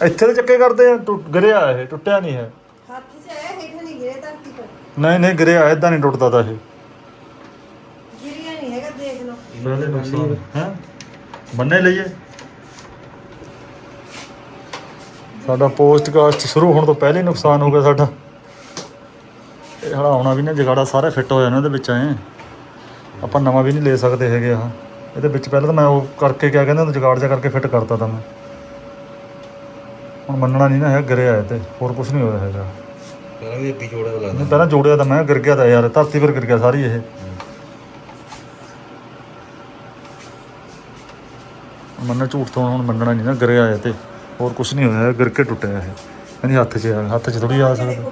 ਇੱਥੇ ਤੇ ਚੱਕੇ ਕਰਦੇ ਆ ਟੁੱਟ ਗਿਰਿਆ ਇਹ ਟੁੱਟਿਆ ਨਹੀਂ ਹੈ ਹੱਥ 'ਚ ਆਇਆ ਹੇਠ ਨਹੀਂ ਗਿਰੇ ਧਰਤੀ ਪਰ ਨਹੀਂ ਨਹੀਂ ਗਿਰਿਆ ਇਦਾਂ ਨਹੀਂ ਟੁੱਟਦਾ ਤਾਂ ਇਹ। ਗਿਰਿਆ ਨਹੀਂ ਹੈਗਾ ਦੇਖ ਲਓ। ਬੜੇ ਨੁਕਸਾਨ ਹੈ? ਬੰਨੇ ਲਈਏ। ਸਾਡਾ ਪੋਸਟਕਾਸਟ ਸ਼ੁਰੂ ਹੋਣ ਤੋਂ ਪਹਿਲੇ ਹੀ ਨੁਕਸਾਨ ਹੋ ਗਿਆ ਸਾਡਾ। ਇਹ ਹੜਾਉਣਾ ਵੀ ਨਾ ਜਗਾੜਾ ਸਾਰਾ ਫਿੱਟ ਹੋ ਜਾਣਾ ਇਹਦੇ ਵਿੱਚ ਐ। ਆਪਾਂ ਨਵਾਂ ਵੀ ਨਹੀਂ ਲੈ ਸਕਦੇ ਹੈਗੇ ਆ ਇਹਦੇ ਵਿੱਚ ਪਹਿਲਾਂ ਤਾਂ ਮੈਂ ਉਹ ਕਰਕੇ ਕਿਆ ਕਹਿੰਦੇ ਉਹਨੂੰ ਜਗਾੜ ਜਾ ਕਰਕੇ ਫਿੱਟ ਕਰਤਾ ਤਾਂ ਮੈਂ। ਹੁਣ ਮੰਨਣਾ ਨਹੀਂ ਨਾ ਹੈ ਗਿਰਿਆ ਇਹ ਤੇ ਹੋਰ ਕੁਝ ਨਹੀਂ ਹੋਇਆ ਹੈਗਾ। ਪਹਿਲਾਂ ਵੀ ਅੱਡੀ ਜੋੜੇ ਦਾ ਨਹੀਂ ਪਹਿਲਾਂ ਜੋੜਿਆ ਤਾਂ ਮੈਂ ਗਿਰ ਗਿਆ ਤਾਂ ਯਾਰ ਧਰਤੀ ਪਰ ਗਿਰ ਗਿਆ ਸਾਰੀ ਇਹ। ਮੰਨਣਾ ਝੂਠ ਤੋਂ ਹੁਣ ਮੰਨਣਾ ਨਹੀਂ ਨਾ ਗਿਰਿਆ ਇਹ ਤੇ ਹੋਰ ਕੁਝ ਨਹੀਂ ਹੋਇਆ ਗਿਰ ਕੇ ਟੁੱਟਿਆ ਇਹ। ਕਹਿੰਦੀ ਹੱਥ 'ਚ ਆ, ਹੱਥ 'ਚ ਥੋੜੀ ਆ ਸਕਦਾ।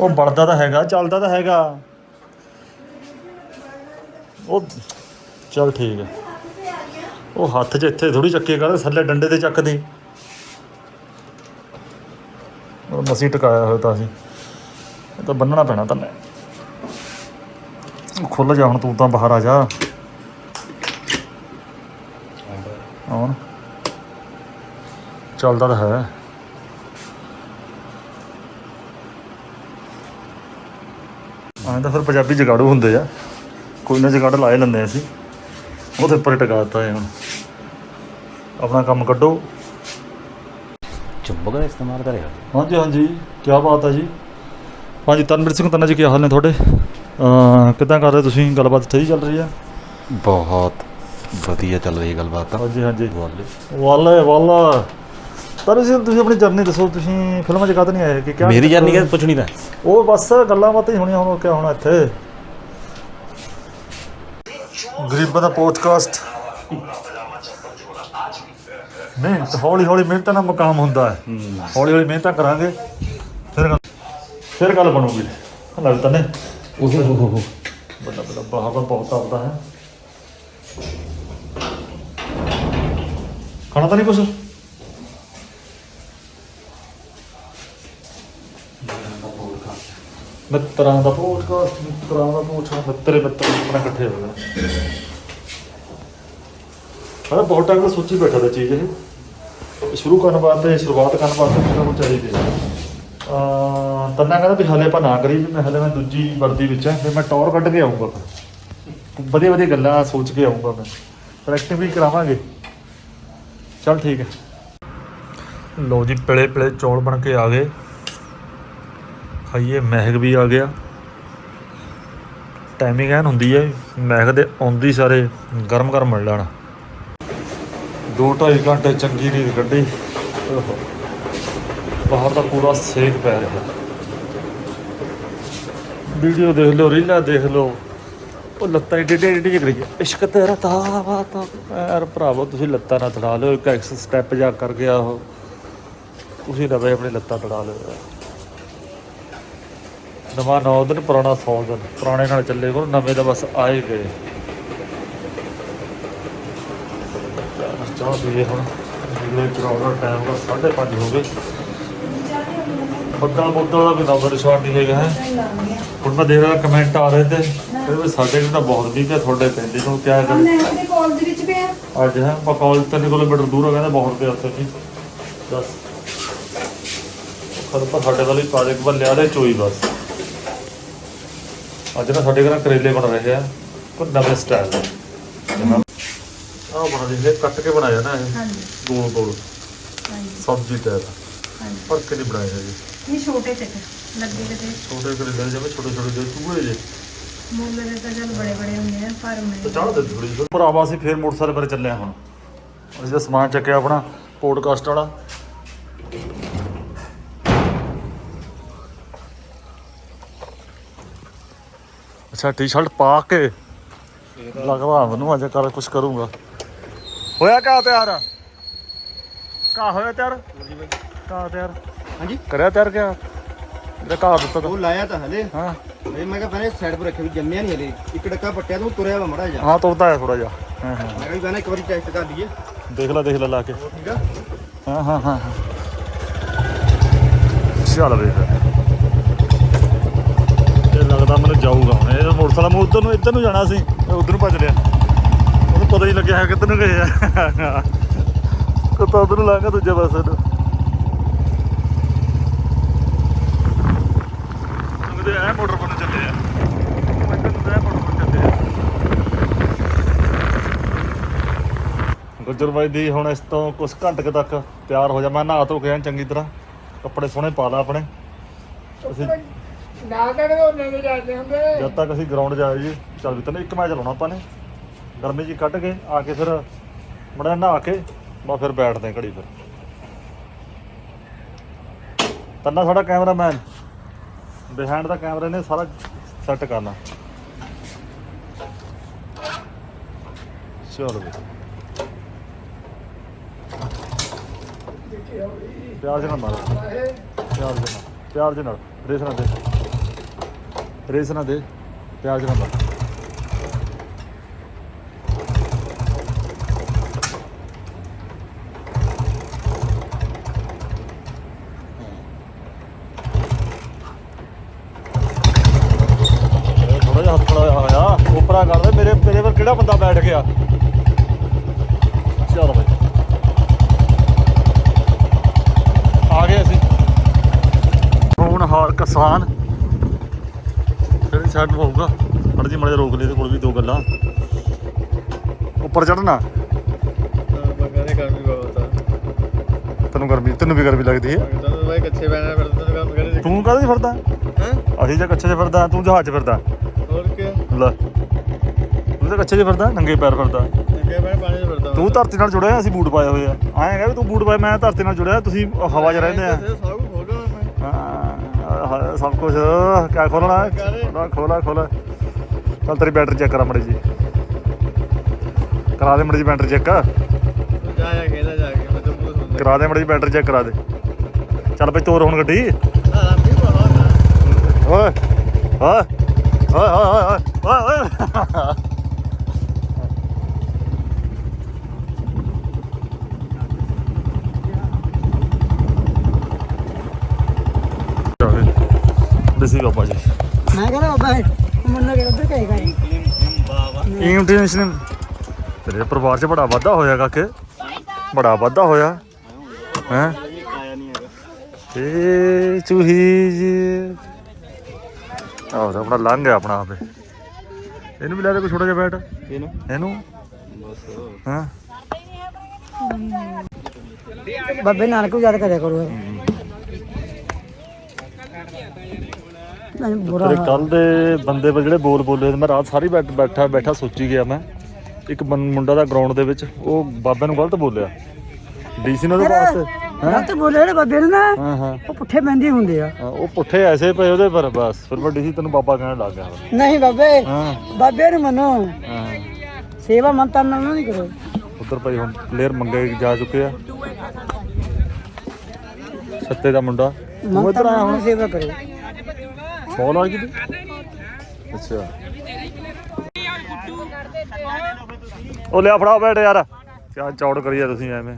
ਉਹ ਬਣਦਾ ਤਾਂ ਹੈਗਾ ਚੱਲਦਾ ਤਾਂ ਹੈਗਾ। ਉਹ ਚੱਲ ਠੀਕ ਹੈ। ਉਹ ਹੱਥ 'ਚ ਇੱਥੇ ਥੋੜੀ ਚੱਕੇ ਕਰ ਥੱਲੇ ਡੰਡੇ ਤੇ ਚੱਕਦੀ। ਮਸੀਂ ਟਿਕਾਇਆ ਹੋਇਆ ਤਾਂ ਅਸੀਂ। ਇਹ ਤਾਂ ਬੰਨਣਾ ਪੈਣਾ ਤਾਂ ਖੁੱਲ ਜਾ ਹੁਣ, ਤੂੰ ਤਾਂ ਬਾਹਰ ਆ ਜਾ। ਹੁਣ ਚੱਲਦਾ ਤਾਂ ਹੈ। ਆਂ ਤਾਂ ਫਿਰ ਪੰਜਾਬੀ ਜਗਾੜੂ ਹੁੰਦੇ ਆ। ਕੋਈ ਨਾ ਜਗਾੜ ਲਾਏ ਲੈਂਦੇ ਅਸੀਂ। ਉਹਦੇ ਉੱਪਰ ਹੀ ਟਿਕਾ ਹੈ ਹੁਣ। ਆਪਣਾ ਕੰਮ ਕੱਢੋ। ਦਾ ਇਸਤੇਮਾਲ ਕਰਿਆ। ਹਾਂਜੀ ਹਾਂਜੀ। ਕੀ ਬਾਤ ਹੈ ਜੀ। ਹਾਂਜੀ ਤਨਵੀਰ ਸਿੰਘ ਤੰਨਾ ਜੀ ਕੀ ਹਾਲ ਨੇ ਤੁਹਾਡੇ? ਅਹ ਕਿੱਦਾਂ ਕਰ ਰਹੇ ਤੁਸੀਂ? ਗੱਲਬਾਤ ਸਹੀ ਚੱਲ ਰਹੀ ਹੈ ਬਹੁਤ ਵਧੀਆ ਚੱਲ ਰਹੀ ਹੈ ਗੱਲਬਾਤ। ਤਾਂ ਹਾਂਜੀ ਹਾਂਜੀ। ਵਾਲੇ। ਵਾਲਾ ਤਨਵੀਰ ਸਿੰਘ ਤੁਸੀਂ ਆਪਣੀ ਜਰਨੀ ਦੱਸੋ। ਤੁਸੀਂ ਫਿਲਮਾਂ 'ਚ ਕਾਹਤੇ ਨਹੀਂ ਆਏ ਕਿ ਕਿਆ ਮੇਰੀ ਜਾਨੀ ਕਿ ਪੁੱਛਣੀ ਤਾਂ। ਉਹ ਬਸ ਗੱਲਾਂ ਬਾਤਾਂ ਹੀ ਹੋਣੀਆਂ ਹੁਣ ਕਿਆ ਹੋਣਾ ਇੱਥੇ। ਗਰੀਬਾਂ ਦਾ ਪੋਡਕਾਸਟ ਮਿਹਨਤ ਹੌਲੀ ਹੌਲੀ ਮਿਹਨਤ ਨਾਲ ਮਕਾਮ ਹੁੰਦਾ ਹੈ। ਹੌਲੀ ਹੌਲੀ ਮਿਹਨਤਾਂ ਕਰਾਂਗੇ ਫਿਰ ਗੱਲ ਫਿਰ ਗੱਲ ਬਣੂਗੀ। ਲੱਗਦਾ ਨੇ। ਓਹ ਹੋ ਹੋ ਹੋ ਵੱਡਾ ਵੱਡਾ ਬਾਹਰ ਬਹੁਤ ਆਪਦਾ ਹੈ। ਖਾਣਾ ਤਾਂ ਨਹੀਂ ਕੁਛ? ਮਿੱਤਰਾਂ ਦਾ ਪੋਡਕਾਸਟ ਮਿੱਤਰਾਂ ਦਾ ਪੋਡਕਾਸਟ ਮਿੱਤਰੇ ਮਿੱਤਰ ਆਪਣਾ ਇਕੱਠੇ ਹੋ ਗਏ। ਮੈਂ ਬਹੁਤ ਟਾਈਮ ਤੋਂ ਸੋਚੀ ਬੈਠਾ ਦਾ ਚੀਜ਼ ਇਹ। ਸ਼ੁਰੂ ਕਰਨ ਵਾਸਤੇ, ਸ਼ੁਰੂਆਤ ਕਰਨ ਵਾਸਤੇ ਕੁਝ ਕੁਝ ਚਾਹੀਦੀ ਹੈ ਅਹ ਤੰਨਾ ਕਹਿੰਦਾ ਵੀ ਹਲੇ ਆਪਾਂ ਨਾ ਕਰੀ ਵੀ ਮੈਂ ਹਲੇ ਮੈਂ ਦੂਜੀ ਵਰਦੀ ਵਿੱਚ ਆ ਫਿਰ ਮੈਂ ਟੌਰ ਕੱਢ ਕੇ ਆਉਂਗਾ ਵਧੀਆ ਵਧੀਆ ਗੱਲਾਂ ਸੋਚ ਕੇ ਆਉਂਗਾ ਮੈਂ। ਫਿਰ ਵੀ ਕਰਾਵਾਂਗੇ। ਚਲ ਠੀਕ ਹੈ। ਲੋ ਜੀ, ਪਿਲੇ ਪਿਲੇ ਚੌਲ ਬਣ ਕੇ ਆ ਗਏ। ਖਾਈਏ, ਮਹਿਕ ਵੀ ਆ ਗਿਆ। ਟਾਈਮਿੰਗ ਐਨ ਹੁੰਦੀ ਹੈ, ਮਹਿਕ ਦੇ ਆਉਂਦੀ ਸਾਰੇ ਗਰਮ ਗਰਮ ਮਿਲ ਲੈਣ ਦੋ ਢਾਈ ਘੰਟੇ ਚੰਗੀ ਨੀਂਦ ਕੱਢੀ। ਬਾਹਰ ਦਾ ਪੂਰਾ ਸੇਕ ਪੈ ਰਿਹਾ। ਵੀਡੀਓ ਦੇਖ ਲਓ, ਰੀਲਾਂ ਦੇਖ ਲਓ। ਉਹ ਲੱਤਾਂ ਏਡੇ ਏਡੇ ਏਡੇ ਇਸ਼ਕ ਤੇਰਾ ਤਾਵਾ ਤਾ ਯਾਰ ਭਰਾਵੋ, ਤੁਸੀਂ ਲੱਤਾਂ ਨਾ ਤੜਾ ਲਿਓ, ਇੱਕ ਐਕਸ ਸਟੈਪ ਜਾ ਕਰ ਗਿਆ ਉਹ। ਤੁਸੀਂ ਰਵੇ ਆਪਣੀ ਲੱਤਾਂ ਤੜਾ ਲਓ। ਨਵਾਂ 9 ਦਿਨ, ਪੁਰਾਣਾ 100 ਦਿਨ। ਪੁਰਾਣੇ ਨਾਲ ਚੱਲੇ ਕੋਲ ਨਵੇਂ ਦਾ ਬਸ ਆਏ ਗਏ। ਚਾਹ ਪੀਏ ਹੁਣ। ਕਰਾਉਣ ਦਾ ਟਾਈਮ ਦਾ 5:30 ਹੋ ਗਏ। ਬੱਦਲ ਬੱਦਲ ਦਾ ਵੀ ਨੰਬਰ ਸ਼ਾਟ ਨਹੀਂ ਹੈਗਾ ਹੈ। ਹੁਣ ਮੈਂ ਦੇਖ ਰਿਹਾ ਕਮੈਂਟ ਆ ਰਹੇ ਤੇ। ਕਹਿੰਦੇ ਵੀ ਸਾਡੇ ਕੋਲ ਤਾਂ ਬਹੁਤ ਵੀਕ ਹੈ ਤੁਹਾਡੇ ਪੈਂਦੇ ਨੂੰ ਕਿਆ ਕਰੇ ਮੈਂ ਆਪਣੇ ਕਾਲਜ ਵਿੱਚ ਪਿਆ। ਅੱਜ ਹੈ ਆਪਾਂ ਕਾਲਜ ਤਿੰਨ ਕਿਲੋਮੀਟਰ ਦੂਰ ਹੋ ਕਹਿੰਦੇ ਬਹੁਤ ਪਿਆ ਉੱਥੇ ਜੀ ਦੱਸ। ਖਰ ਪਰ ਸਾਡੇ ਵਾਲੀ ਪਾਜਕ ਬੱਲਿਆ ਦੇ ਚੋਈ ਬਸ। ਅੱਜ ਨਾ ਸਾਡੇ ਘਰ ਕਰੇਲੇ ਬਣ ਰਹੇ ਆ ਕੋਈ ਨਵੇਂ ਸਟਾਈਲ ਦੇ। ਆਹ ਬਣਾ ਦੇ ਕੱਟ ਕੇ ਬਣਾਇਆ ਨਾ ਇਹ ਹਾਂਜੀ। ਗੋਲ ਗੋਲ ਹਾਂਜੀ। ਸਬਜ਼ੀ ਟਾਈਪ ਹਾਂਜੀ। ਪਰ ਕੇ ਨਹੀਂ ਬਣਾਏ ਹੈਗੇ ਨਹੀਂ ਛੋਟੇ ਤੇ ਲੱਗੇ ਕਿਤੇ ਛੋਟੇ ਕਰੇਲੇ ਜਿਵੇਂ ਛੋਟੇ ਛੋਟੇ ਜਿਹੇ ਚੂਹੇ ਜਿਹੇ ਮੁੱਲ ਦੇ ਤਾਂ ਚੱਲ ਬੜੇ ਬੜੇ ਹੁੰਦੇ ਆ ਪਰ ਮੈਂ ਤੇ ਚਾਹ ਦੇ ਥੋੜੀ ਜਿਹੀ। ਭਰਾਵਾ ਅਸੀਂ ਫੇਰ ਮੋਟਰਸਾਈਕਲ ਪਰ ਚੱਲੇ ਹਾਂ ਹੁਣ। ਅਸੀਂ ਤਾਂ ਸਮਾਨ ਚੱਕਿਆ ਆਪਣਾ ਪੋਡਕਾਸਟ ਵਾਲਾ। ਅੱਛਾ ਟੀ-ਸ਼ਰਟ ਪਾ ਕੇ। ਲੱਗਦਾ ਮੈਨੂੰ ਅੱਜ ਕਰ ਕੁਝ ਕਰੂੰਗਾ। ਹੋਇਆ ਕਾ ਤਿਆਰ? ਕਾ ਹੋਇਆ ਤਿਆਰ? ਕਾ ਤਿਆਰ। ਹਾਂਜੀ। ਕਰਿਆ ਤਿਆਰ ਕਿਆ? ਜਿਹੜਾ ਕਾ ਦਿੱਤਾ ਤਾ। ਉਹ ਲਾਇਆ ਤਾਂ ਹਲੇ। ਹਾਂ। ਹਲੇ ਮੈਂ ਕਿਹਾ ਪਹਿਲੇ ਸਾਈਡ 'ਤੇ ਰੱਖਿਆ ਵੀ ਜੰਮਿਆ ਨਹੀਂ ਹਲੇ। ਇੱਕ ਡੱਕਾ ਪੱਟਿਆ ਤੂੰ ਤੁਰਿਆ ਵਾ ਮੜਾ ਜਾ ਹਾਂ ਤੁਰਦਾ ਹੈ ਥੋੜਾ ਜਿਹਾ। ਹਾਂ ਹਾਂ। ਮੈਂ ਕਿਹਾ ਵੀ ਪਹਿਲਾਂ ਇੱਕ ਵਾਰੀ ਟੈਸਟ ਕਰ ਲਈਏ। ਦੇਖ ਲੈ ਦੇਖ ਲੈ ਲਾ ਕੇ। ਠੀਕ ਆ? ਹਾਂ ਹਾਂ ਹਾਂ ਹਾਂ। ਚੱਲ ਵੇ ਫਿਰ ਇਹ ਲੱਗਦਾ ਮੈਨੂੰ ਜਾਊਗਾ ਹੁਣ। ਇਹ ਮੋਟਰਸਾਈਕਲ ਮੈਂ ਉਧਰ ਨੂੰ ਇੱਧਰ ਨੂੰ ਜਾਣਾ ਸੀ। ਉਧਰ ਨੂੰ ਭੱਜ ਲਿਆ। ਪਤਾ ਹੀ ਲੱਗਿਆ ਕਿੱਧਰ ਨੂੰ ਗਏ ਆ। ਕੁੱਤਾ ਉਧਰ ਨੂੰ ਲੰਘਾ ਦੂਜੇ ਪਾਸੇ ਨੂੰ ਐ ਮੋਟਰ ਪਰ ਚੱਲੇ ਆ। ਆ। ਗੁੱਜਰ ਬਾਈ ਦੀ ਹੁਣ ਇਸ ਤੋਂ ਕੁਝ ਘੰਟੇ ਤੱਕ ਤਿਆਰ ਹੋ ਜਾ। ਮੈਂ ਨਹਾ ਧੋ ਕੇ ਚੰਗੀ ਤਰ੍ਹਾਂ। ਕੱਪੜੇ ਸੋਹਣੇ ਪਾ ਲਾ ਆਪਣੇ। ਅਸੀਂ ਨਾ ਕਹਿੰਦੇ ਉਹ ਨਹੀਂ ਜਾਂਦੇ ਹੁੰਦੇ। ਜਦ ਤੱਕ ਅਸੀਂ ਗਰਾਊਂਡ ਜਾਏ ਜੀ ਚੱਲ ਵੀ ਤੈਨੂੰ ਇੱਕ ਮੈਚ ਲਾਉਣਾ ਆਪਾਂ ਨੇ। ਗਰਮੀ ਜੀ ਕੱਢ ਕੇ ਆ ਕੇ ਫਿਰ ਮੜਾ ਨਹਾ ਕੇ ਬਸ ਫਿਰ ਬੈਠਦੇ ਘੜੀ ਫਿਰ। ਤੰਨਾ ਸਾਡਾ ਕੈਮਰਾਮੈਨ। ਬਿਹਾਈਂਡ ਦਾ ਕੈਮਰਾ ਨੇ ਸਾਰਾ ਸੈੱਟ ਕਰਨਾ। ਚਲੋ ਵੀ ਪਿਆਰ ਜਨਾ ਮਾਰੋ। ਪਿਆਰ ਜਨਾ ਪਿਆਰ ਜਨਾ ਰੇਸ ਨਾ ਦੇ। ਰੇਸ ਨਾ ਦੇ। ਪਿਆਰ ਜਨਾ ਮਾਰ ਥੋੜਾ ਜਿਹਾ ਹੱਥ ਖੜਾ ਹੋਇਆ ਉਪਰਾ ਕਰਦੇ ਮੇਰੇ ਮੇਰੇ ਪਰ ਕਿਹੜਾ ਬੰਦਾ ਬੈਠ ਗਿਆ। ਚਲੋ ਬਈ। ਆ ਗਏ ਅਸੀਂ। ਹੁਣ ਹਾਰ ਕਿਸਾਨ। ਕਿਹੜੀ ਸਾਈਡ ਨੂੰ ਹੋਊਗਾ। ਮੜ ਜੀ ਮੜੇ ਰੋਕ ਲਈ ਤੇ ਕੋਲ ਵੀ ਦੋ ਗੱਲਾਂ। ਉੱਪਰ ਚੜਨਾ ਬਗਾਨੇ ਗਰਮੀ ਬਹੁਤ ਆ ਤੈਨੂੰ ਗਰਮੀ ਤੈਨੂੰ ਵੀ ਗਰਮੀ ਲੱਗਦੀ ਹੈ। ਤੈਨੂੰ ਬਾਈ ਕਿੱਥੇ ਬੈਣਾ ਫਿਰ ਤੈਨੂੰ ਕੰਮ ਕਰੇ ਤੂੰ ਕਾਹਦੇ ਫਿਰਦਾ? ਹਾਂ? ਅਸੀਂ ਜੇ ਕੱਛੇ 'ਚ ਫਿਰਦਾ ਤੂੰ ਜਹਾਜ਼ 'ਚ ਫਿਰਦਾ। ਹੋਰ ਕੀ ਲੈ। ਤੂੰ ਤਾਂ ਕੱਛੇ 'ਚ ਫਿਰਦਾ ਨੰਗੇ ਪੈਰ ਫਿਰਦਾ। ਅੱਗੇ ਮੈਂ ਪਾਣੀ 'ਚ ਫਿਰਦਾ ਤੂੰ ਧਰਤੀ ਨਾਲ ਜੁੜਿਆ ਅਸੀਂ ਬੂਟ ਪਾਏ ਹੋਏ ਆ। ਐਂ ਹੈਗਾ ਵੀ ਤੂੰ ਬੂਟ ਪਾਏ ਮੈਂ ਧਰਤੀ ਨਾਲ ਜੁੜਿਆ ਤੁਸੀਂ ਹਵਾ 'ਚ ਰਹਿੰਦੇ ਆ। ਸਭ ਕੁਝ ਖੋਲੋ ਮੈਂ। ਹਾਂ ਸਭ ਕੁਝ ਕਿਆ ਖੋਲਣਾ ਖੋਲਾ ਖੋਲਾ ਖੋਲਾ ਚੱਲ ਤੇਰੀ ਬੈਟਰੀ ਚੈੱਕ ਕਰਾ ਮੜੀ ਜੀ। ਕਰਾ ਦੇ ਮੜੀ ਜੀ ਬੈਟਰੀ ਚੈੱਕ। ਜਾ ਜਾ ਖੇਲਾ ਜਾ ਕੇ ਮੈਂ ਸੁਣਦਾ ਕਰਾ ਦੇ ਮੜੀ ਜੀ ਬੈਟਰੀ ਚੈੱਕ ਕਰਾ ਦੇ। ਚੱਲ ਬਈ ਤੋਰ ਹੁਣ ਗੱਡੀ। ਓਏ ਓਏ ਓਏ ਓਏ ਓਏ ਓਏ ਓਏ ਦੇਸੀ ਬਾਬਾ ਜੀ। ਮੈਂ ਕਹਿੰਦਾ ਬਾਬਾ ਮੁੰਨਾ ਕੇ ਉਧਰ ਕਹੇਗਾ ਇੰਟਰਨੈਸ਼ਨਲ ਤੇਰੇ ਪਰਿਵਾਰ 'ਚ ਬੜਾ ਵਾਧਾ ਹੋਇਆ ਕਾਕੇ। ਬੜਾ ਵਾਧਾ ਹੋਇਆ। ਹੈ? ਤੇ ਚੂਹੀ ਜੀ। ਆਹ ਤਾਂ ਆਪਣਾ ਲੰਘ ਗਿਆ ਆਪਣਾ ਆਪੇ। ਇਹਨੂੰ ਵੀ ਲੈ ਦੇ ਕੋਈ ਛੋਟਾ ਜਿਹਾ ਬੈਟ। ਇਹਨੂੰ? ਇਹਨੂੰ ਹਾਂ? ਬਾਬੇ ਨਾਨਕ ਨੂੰ ਯਾਦ ਕਰਿਆ ਕਰੋ ਮੈਂ ਬੁਰਾ ਤੇਰੇ ਕੱਲ ਦੇ ਬੰਦੇ ਪਰ ਜਿਹੜੇ ਬੋਲ ਬੋਲੇ ਮੈਂ ਰਾਤ ਸਾਰੀ ਬੈਠ ਬੈਠਾ ਬੈਠਾ ਸੋਚੀ ਗਿਆ ਮੈਂ। ਇੱਕ ਬੰ- ਮੁੰਡਾ ਦਾ ਗਰਾਊਂਡ ਦੇ ਵਿੱਚ ਉਹ ਬਾਬੇ ਨੂੰ ਗਲਤ ਬੋਲਿਆ। ਡੀਸੀ ਨੇ ਉਹਦੇ ਵਾਸਤੇ ਗਲਤ ਬੋਲੇ ਜਿਹੜੇ ਬਾਬੇ ਨੂੰ ਨਾ ਹਾਂ ਹਾਂ। ਉਹ ਪੁੱਠੇ ਬੰਦੀ ਹੁੰਦੇ ਆ। ਹਾਂ, ਉਹ ਪੁੱਠੇ ਐਸੇ ਪਏ ਉਹਦੇ ਪਰ ਬਸ। ਫਿਰ ਮੈਂ ਡੀਸੀ ਤੈਨੂੰ ਬਾਬਾ ਕਹਿਣ ਲੱਗ ਗਿਆ। ਨਹੀਂ ਬਾਬੇ ਹਾਂ। ਬਾਬੇ ਨੂੰ ਮੰਨੋ। ਹਾਂ। ਸੇਵਾ ਮੰਤਰ ਨਾਲ ਨਹੀਂ ਕਰੋ। ਉਧਰ ਭਾਈ ਹੁਣ ਪਲੇਅਰ ਮੰਗੇ ਜਾ ਚੁੱਕੇ ਆ। ਸੱਤੇ ਦਾ ਮੁੰਡਾ। ਆਇਆ ਨਾਲ ਹੁਣ। ਸੇਵਾ ਕਰੋ। ਬੋਲ ਆ ਗਈ ਅੱਛਾ। ਉਹ ਲਿਆ ਫੜਾ ਬੈਠ ਯਾਰ। ਕਿਆ ਚੌੜ ਕਰੀਆ ਤੁਸੀਂ ਐਵੇਂ।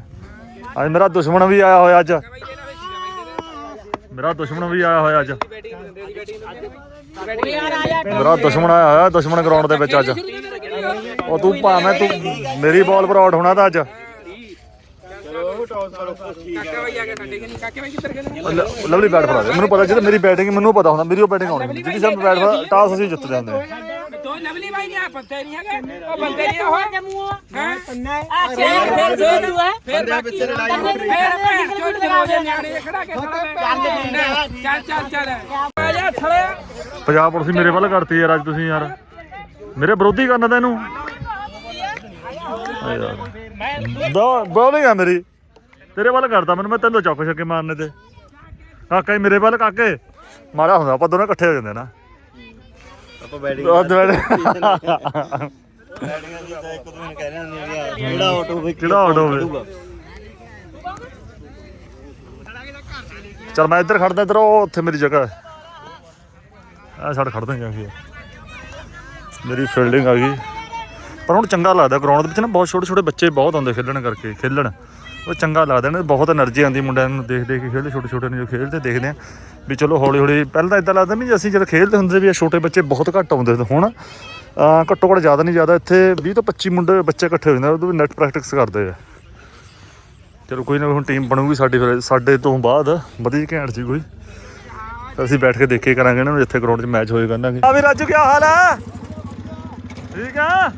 ਅੱਜ ਮੇਰਾ ਦੁਸ਼ਮਣ ਵੀ ਆਇਆ ਹੋਇਆ ਅੱਜ। ਮੇਰਾ ਦੁਸ਼ਮਣ ਵੀ ਆਇਆ ਹੋਇਆ ਅੱਜ। ਮੇਰਾ ਦੁਸ਼ਮਣ ਆਇਆ ਹੋਇਆ ਦੁਸ਼ਮਣ ਗਰਾਊਂਡ ਦੇ ਵਿੱਚ ਅੱਜ। ਉਹ ਤੂੰ ਭਾਵੇਂ ਤੂੰ ਮੇਰੀ ਬਾਲ ਪਰ ਆਊਟ ਹੋਣਾ ਤਾਂ ਅੱਜ। ਲਵਲੀ ਬੈਟ ਫੜਾ ਦੇ। ਮੈਨੂੰ ਪਤਾ ਜਦੋਂ ਮੇਰੀ ਬੈਟਿੰਗ ਮੈਨੂੰ ਪਤਾ ਹੁੰਦਾ ਮੇਰੀ ਉਹ ਬੈਟਿੰਗ ਆਉਣੀ ਜਿਹੜੀ ਸਭ ਬੈਟ ਫੜਾ ਟਾਸ ਅਸੀਂ ਜਿੱਤ ਜਾਂਦੇ ਹਾਂ। ਤੋ ਨਵਲੀ ਬਾਈ ਨਹੀਂ ਆ ਬੰਦੇ ਨਹੀਂ ਹੈਗੇ। ਉਹ ਬੰਦੇ ਨਹੀਂ ਹੋ? ਹੈ ਆ ਸ਼ੇਰ ਫਿਰ ਜੋ ਤੂੰ ਹੈ ਫਿਰ ਬਾਕੀ ਫਿਰ ਭੈਣ ਚੋਦ ਦੇ ਰੋਜੇ ਨਿਆਣੇ ਖੜਾ ਕੇ ਚੱਲ ਚੱਲ ਚੱਲ ਆ ਜਾ ਥੜੇ ਪੰਜਾਬ ਪੁਲਿਸ ਮੇਰੇ ਵੱਲ ਕਰਤੀ ਯਾਰ ਅੱਜ ਤੁਸੀਂ ਯਾਰ। ਮੇਰੇ ਵਿਰੋਧੀ ਕਰਨਾ ਤੈਨੂੰ ਯਾਰ। ਬੋਲਿੰਗ ਆ ਮੇਰੀ। ਤੇਰੇ ਵੱਲ ਕਰਦਾ ਮੈਨੂੰ ਮੈਂ ਤੈਨੂੰ ਚੌਕ ਛੱਕੇ ਮਾਰਨੇ ਤੇ। ਕਾਕਾ ਹੀ ਮੇਰੇ ਵੱਲ ਕਾਕੇ। ਮਾੜਾ ਹੁੰਦਾ ਆਪਾਂ ਦੋਨੇ ਇਕੱਠੇ ਹੋ ਜਾਂਦੇ ਨਾ। ਆਪਾਂ ਬੈਟਿੰਗ ਉਹ ਦੁਆਲੇ ਬੈਟਿੰਗ ਅਸੀਂ ਤਾਂ ਇੱਕ ਦੂਜੇ ਨੂੰ ਕਹਿ ਰਹੇ ਹੁੰਦੇ ਆ ਵੀ ਕਿਹੜਾ ਆਊਟ ਹੋਵੇ ਕਿਹੜਾ ਆਊਟ ਹੋਵੇ ਚਲ ਮੈਂ ਇੱਧਰ ਖੜਦਾ ਇੱਧਰ ਉਹ ਉੱਥੇ ਮੇਰੀ ਜਗ੍ਹਾ ਆ ਛੱਡ ਖੜਦਾ ਜਾ ਕੇ ਮੇਰੀ ਫੀਲਡਿੰਗ ਆ ਗਈ। ਪਰ ਹੁਣ ਚੰਗਾ ਲੱਗਦਾ ਗਰਾਊਂਡ ਦੇ ਵਿੱਚ ਨਾ ਬਹੁਤ ਛੋਟੇ ਛੋਟੇ ਬੱਚੇ ਬਹੁਤ ਆਉਂਦੇ ਖੇਡਣ ਕਰਕੇ ਖੇਲਣ। ਉਹ ਚੰਗਾ ਲੱਗਦਾ ਨਾ ਬਹੁਤ એનર્ਜੀ ਆਉਂਦੀ ਮੁੰਡਿਆਂ ਨੂੰ ਦੇਖ ਦੇਖ ਕੇ ਖੇਡਦੇ ਛੋਟੇ ਛੋਟੇ ਨੂੰ ਜੋ ਖੇਡਦੇ ਦੇਖਦੇ ਆ ਵੀ ਚਲੋ ਹੌਲੀ ਹੌਲੀ ਪਹਿਲਾਂ ਤਾਂ ਇਦਾਂ ਲੱਗਦਾ ਵੀ ਅਸੀਂ ਜਦ ਖੇਡਦੇ ਹੁੰਦੇ ਵੀ ਛੋਟੇ ਬੱਚੇ ਬਹੁਤ ਘੱਟ ਆਉਂਦੇ ਹੁਣ ਘੱਟੋ ਘੱਟ ਜ਼ਿਆਦਾ ਨਹੀਂ ਜ਼ਿਆਦਾ ਇੱਥੇ 20 ਤੋਂ 25 ਮੁੰਡੇ ਬੱਚੇ ਇਕੱਠੇ ਹੋ ਜਾਂਦੇ ਉਹ ਵੀ ਨੈਟ ਪ੍ਰੈਕਟਿਸ ਕਰਦੇ ਆ। ਚਲੋ ਕੋਈ ਨਾ ਹੁਣ ਟੀਮ ਬਣੂਗੀ ਸਾਡੀ ਫਿਰ ਸਾਡੇ ਤੋਂ ਬਾਅਦ ਵਧੀਆ ਘੈਂਟ ਸੀ ਕੋਈ। ਅਸੀਂ ਬੈਠ ਕੇ ਦੇਖੇ ਕਰਾਂਗੇ ਇਹਨਾਂ ਨੂੰ ਜਿੱਥੇ ਗਰਾਊਂਡ 'ਚ ਮੈਚ ਹੋਏ ਨਾ ਆ ਵੀ ਰਾਜੂ ਕੀ ਹਾਲ ਹੈ ਠੀਕ ਆ?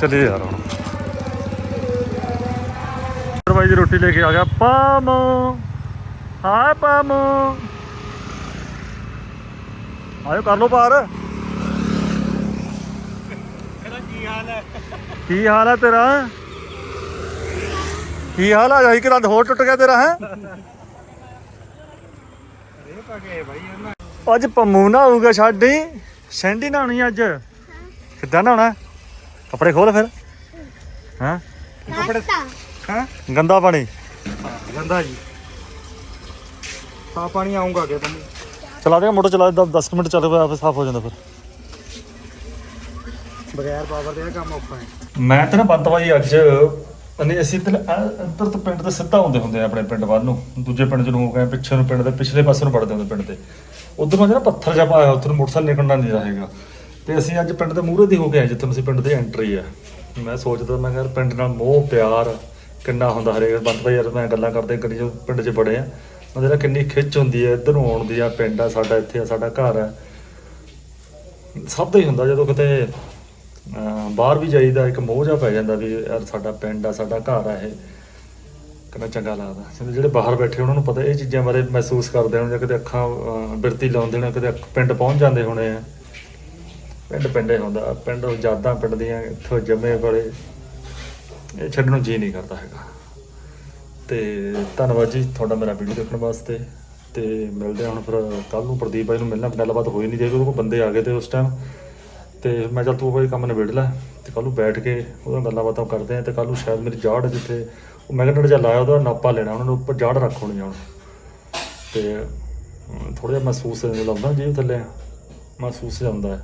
ਚਲੇ ਯਾਰ ਹੁਣ। ਭਾਈ ਦੀ ਰੋਟੀ ਲੈ ਕੇ ਆ ਗਿਆ ਪਾਮ। ਹਾਏ ਪਾਮ। ਆਇਓ ਕਰ ਲੋ ਪਾਰ ਕੀ ਹਾਲ ਹੈ? ਤੇਰਾ? ਕੀ ਹਾਲ ਆ? ਜਾਈ ਕਿ ਦੰਦ ਹੋਰ ਟੁੱਟ ਗਿਆ ਤੇਰਾ ਹੈ? ਅੱਜ ਪੰਮੂ ਨਾ ਆਊਗਾ ਛਾਡੀ ਸੈਂਡੀ ਨਹਾਉਣੀ ਅੱਜ। ਕਿੱਦਾਂ ਨਹਾਉਣਾ? ਕੱਪੜੇ ਖੋਲ ਫਿਰ। ਹਾਂ? ਹਾਂ? ਗੰਦਾ ਪਾਣੀ। ਗੰਦਾ ਜੀ। ਸਾਫ਼ ਪਾਣੀ ਆਉਂਗਾ ਅੱਗੇ ਤੁਹਾਨੂੰ ਚਲਾ ਦੇ ਮੋਟਰ ਚਲਾ ਦੇ 10 ਮਿੰਟ ਚੱਲ ਪਿਆ ਸਾਫ਼ ਹੋ ਜਾਂਦਾ ਫਿਰ। ਬਗੈਰ ਪਾਵਰ ਦੇ ਇਹ ਕੰਮ ਔਖਾ ਹੈ। ਮੈਂ ਤੇ ਨਾ ਬੰਤਵਾ ਜੀ ਅੱਜ ਅਨੇ ਅਸੀਂ ਤੇ ਅੰਦਰ ਤੋਂ ਪਿੰਡ ਤੋਂ ਸਿੱਧਾ ਆਉਂਦੇ ਹੁੰਦੇ ਆ ਆਪਣੇ ਪਿੰਡ ਵੱਲ ਨੂੰ। ਦੂਜੇ ਪਿੰਡ ਚ ਨੂੰ ਹੋ ਗਏ ਪਿੱਛੇ ਨੂੰ ਪਿੰਡ ਦੇ ਪਿਛਲੇ ਪਾਸੇ ਨੂੰ ਵੜਦੇ ਹੁੰਦੇ ਪਿੰਡ ਦੇ। ਉਧਰ ਨੂੰ ਜਿਹੜਾ ਪੱਥਰ ਜਿਹਾ ਪਾਇਆ ਉੱਧਰ ਮੋਟਰਸਾਈਕਲ ਨਿਕਲਣਾ ਨਹੀਂ ਰਹੇਗਾ ਤੇ ਅਸੀਂ ਅੱਜ ਪਿੰਡ ਦੇ ਮੂਹਰੇ ਦੀ ਹੋ ਗਏ ਆਏ, ਜਿੱਥੇ ਅਸੀਂ ਪਿੰਡ ਦੀ ਐਂਟਰੀ ਆ। ਮੈਂ ਸੋਚਦਾ, ਮੈਂ ਕਿਹਾ ਪਿੰਡ ਨਾਲ ਮੋਹ, ਪਿਆਰ ਕਿੰਨਾ ਹੁੰਦਾ ਹਰੇਕ ਬੰਤਵਾ ਯਾਰ ਮੈਂ ਗੱਲਾਂ ਕਰਦੇ ਕਰੀ ਜੋ ਪਿੰਡ 'ਚ ਬੜੇ ਆ। ਮਤਲਬ ਜਿਹੜਾ ਕਿੰਨੀ ਖਿੱਚ ਹੁੰਦੀ ਹੈ ਇੱਧਰ ਆਉਣ ਦੀ ਆ, ਪਿੰਡ ਆ, ਸਾਡਾ ਇੱਥੇ ਆ, ਸਾਡਾ ਘਰ ਆ। ਸਭ ਦਾ ਹੀ ਹੁੰਦਾ, ਜਦੋਂ ਕਿਤੇ ਬਾਹਰ ਵੀ ਜਾਈਦਾ, ਇੱਕ ਮੋਹ ਜਿਹਾ ਪੈ ਜਾਂਦਾ ਵੀ ਯਾਰ ਸਾਡਾ ਪਿੰਡ ਆ, ਸਾਡਾ ਘਰ ਆ ਇਹ। ਕਿੰਨਾ ਚੰਗਾ ਲੱਗਦਾ। ਜਿਹੜੇ ਬਾਹਰ ਬੈਠੇ ਉਹਨਾਂ ਨੂੰ ਪਤਾ ਇਹ ਚੀਜ਼ਾਂ ਬਾਰੇ ਮਹਿਸੂਸ ਕਰਦੇ ਹੋਣ ਜਾਂ ਕਿਤੇ ਅੱਖਾਂ ਬਿਰਤੀ ਲਾਉਂਦੇ ਨੇ ਕਿਤੇ ਅੱਖ- ਪਿੰਡ ਪਹੁੰਚ ਜਾਂਦੇ ਹੋਣੇ ਆ। ਪਿੰਡ ਪਿੰਡੇ ਹੁੰਦਾ, ਪਿੰਡ ਉਹ ਯਾਦਾਂ ਪਿੰਡ ਦੀਆਂ ਇੱਥੋਂ ਜੰਮੇ ਬੜੇ ਇਹ ਛੱਡਣ ਨੂੰ ਜੀ ਨਹੀਂ ਕਰਦਾ ਹੈਗਾ। ਤੇ ਧੰਨਵਾਦ ਜੀ ਤੁਹਾਡਾ ਮੇਰਾ ਵੀਡੀਓ ਦੇਖਣ ਵਾਸਤੇ, ਤੇ ਮਿਲਦੇ ਹਾਂ ਹੁਣ ਫਿਰ ਕੱਲ ਨੂੰ ਪ੍ਰਦੀਪ ਭਾਈ ਨੂੰ ਮਿਲਣਾ, ਗੱਲਬਾਤ ਹੋਈ ਨਹੀਂ ਜੇ, ਉਹਦੇ ਕੋਲ ਬੰਦੇ ਆ ਗਏ ਤੇ ਉਸ ਟਾਈਮ ਤੇ ਮੈਂ ਚੱਲ ਤੂੰ ਕੋਈ ਕੰਮ ਨਿਬੇੜ ਲੈ, ਤੇ ਕੱਲ ਨੂੰ ਬੈਠ ਕੇ ਉਹਦਾ ਗੱਲਾਂ ਬਾਤਾਂ ਕਰਦੇ ਆ ਤੇ ਕੱਲ ਨੂੰ ਸ਼ਾਇਦ ਮੇਰੀ ਜਾੜ ਜਿੱਥੇ, ਉਹ ਮੈਗਨੇਟ ਜਿਹਾ ਲਾਇਆ ਉਹਦਾ ਨਾਪਾ ਲੈਣਾ, ਉਹਨਾਂ ਨੂੰ ਉੱਪਰ ਜਾੜ ਰੱਖ ਹੋਣੀ ਹੁਣ। ਤੇ ਥੋੜਾ ਜਿਹਾ ਮਹਿਸੂਸ ਲਾਉਂਦਾ ਜੀ ਥੱਲੇ, ਮਹਿਸੂਸ ਜਾਂਦਾ ਹੈ।